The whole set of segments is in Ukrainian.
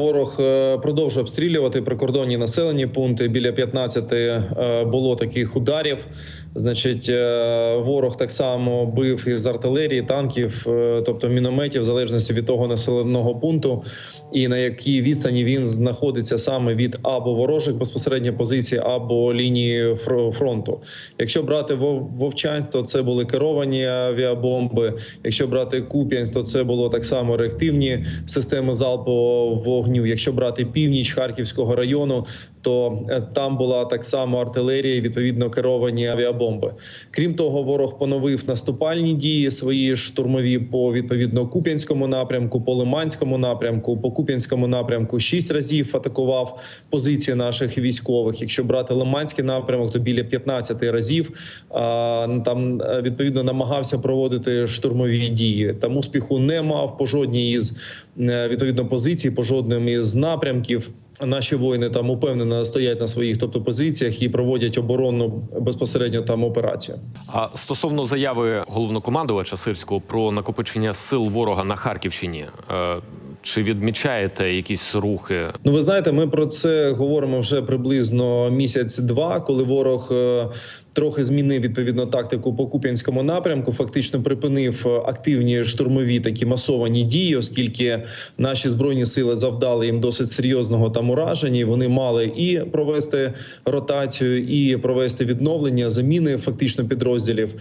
Ворог е, продовжує обстрілювати прикордонні населені пункти. Біля 15 е, було таких ударів. Значить, е, ворог так само бив із артилерії, танків, тобто мінометів, в залежності від того населеного пункту, і на якій відстані він знаходиться саме від або ворожих безпосередньо позицій, або лінії фро- фронту. Якщо брати Вов- Вовчанськ, то це були керовані авіабомби. Якщо брати Куп'янськ, то це було так само реактивні системи залпового вогню. Якщо брати північ Харківського району, то е, там була так само артилерія, і, відповідно керовані авіабомби. Крім того, ворог поновив наступальні дії свої штурмові по відповідно Куп'янському напрямку, по Лиманському напрямку, по Куп'янському напрямку шість разів атакував позиції наших військових. Якщо брати Лиманський напрямок, то біля 15 разів а, там е, відповідно намагався проводити штурмові дії. Там успіху не мав по жодній із е, відповідно позицій, по жодним із напрямків. Наші воїни там упевнено стоять на своїх, тобто позиціях, і проводять оборонну безпосередньо там операцію. А стосовно заяви головнокомандувача Сирського про накопичення сил ворога на Харківщині, е, чи відмічаєте якісь рухи? Ну, ви знаєте, ми про це говоримо вже приблизно місяць-два, коли ворог. Трохи змінив відповідно тактику по Куп'янському напрямку. Фактично припинив е, активні штурмові такі масовані дії, оскільки наші збройні сили завдали їм досить серйозного там ураження. Вони мали і провести ротацію, і провести відновлення, заміни фактично підрозділів.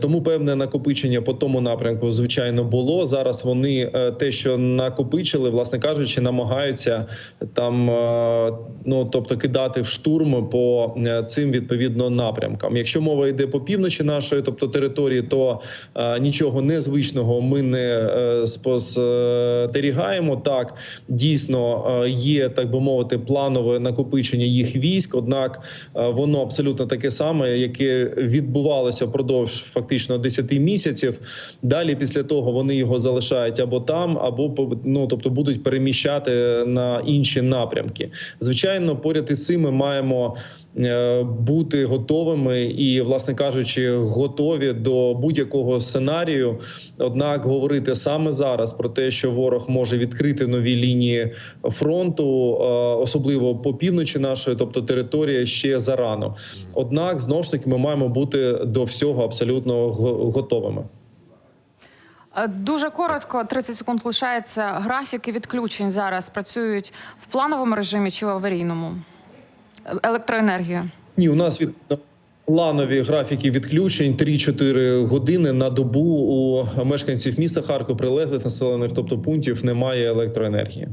Тому певне накопичення по тому напрямку, звичайно, було. Зараз вони е, те, що накопичили, власне кажучи, намагаються там, е, ну тобто кидати в штурм по е, цим відповідно напрямкам. Якщо мова йде по півночі нашої, тобто території, то е, нічого незвичного ми не е, спостерігаємо. Так дійсно е, є так би мовити планове накопичення їх військ однак е, воно абсолютно таке саме, яке відбувалося впродовж фактично 10 місяців. Далі, після того, вони його залишають або там, або ну, тобто будуть переміщати на інші напрямки. Звичайно, поряд із цим ми маємо. е, Бути готовими і, власне кажучи, готові до будь-якого сценарію. Однак говорити саме зараз про те, що ворог може відкрити нові лінії фронту, е, особливо по півночі нашої, тобто територія, ще зарано. Однак, знову ж таки, ми маємо бути до всього абсолютно го- готовими. Е, Дуже коротко, 30 секунд лишається. Графіки відключень зараз працюють в плановому режимі чи в аварійному? електроенергію? Ні, у нас від планові графіки відключень 3-4 години на добу у мешканців міста Харкова, прилеглих населених, тобто пунктів, немає електроенергії.